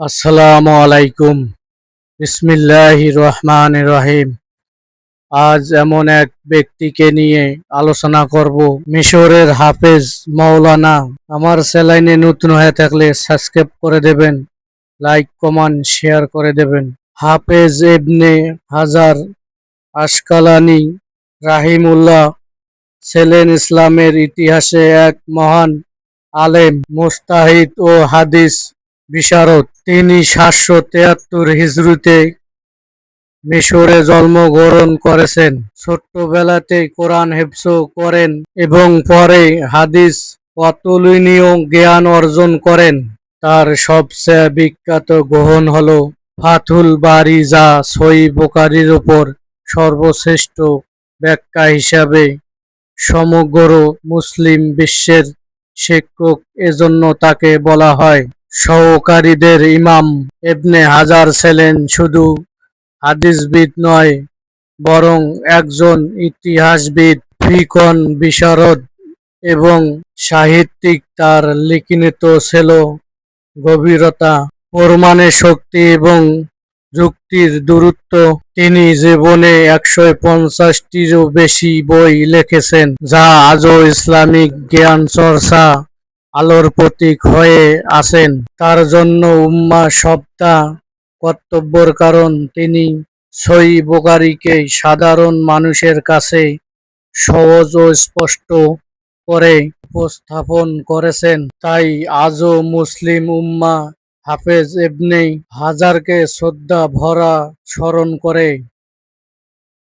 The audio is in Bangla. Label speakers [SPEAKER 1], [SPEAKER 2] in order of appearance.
[SPEAKER 1] আসসালামু আলাইকুম। বিসমিল্লাহ রহমান রহিম। আজ এমন এক ব্যক্তিকে নিয়ে আলোচনা করব। মিশরের হাফেজ মাওলানা আমার চ্যানেলে নতুন হয়ে থাকলে সাবস্ক্রাইব করে দেবেন, লাইক, কমেন্ট, শেয়ার করে দেবেন। হাফেজ এবনে হাজার আশকালানি রাহিমুল্লাহ সেলেন ইসলামের ইতিহাসে এক মহান আলেম, মুস্তাহিদ ও হাদিস বিশারদ। তিনি সাতশো তেয়াত্তর হিজরুতে মিশরে জন্মগ্রহণ করেছেন। ছোট্টবেলাতে কোরআন হেফজ করেন এবং পরে হাদিস অতুলনীয় জ্ঞান অর্জন করেন। তার সবচেয়ে বিখ্যাত গ্রহণ হল ফাথুল বারি যা সই বোকারির ওপর সর্বশ্রেষ্ঠ ব্যাখ্যা হিসাবে সমগ্র মুসলিম বিশ্বের শিক্ষক এজন্য তাকে বলা হয়। সহকারীদের ইমাম এবনে হাজার ছিলেন শুধু হাদিসবিদ নয়, বরং একজন ইতিহাসবিদ, ফিকন, বিশারদ এবং সাহিত্যিক। তার লিখিত ছিল গভীরতা প্রমাণের শক্তি এবং যুক্তির দূরত্ব। তিনি জীবনে একশো পঞ্চাশটিরও বেশি বই লিখেছেন, যা আজও ইসলামিক জ্ঞান চর্চা আলোর প্রতীক হয়ে আছেন। তার জন্য উম্মা সপ্তাহ কর্তব্যর কারণ তিনি সই বোকারিকে সাধারণ মানুষের কাছে সহজ ও স্পষ্ট করে উপস্থাপন করেছেন। তাই আজও মুসলিম উম্মা হাফেজ এবনে হাজারকে শ্রদ্ধা, ভরা, স্মরণ করে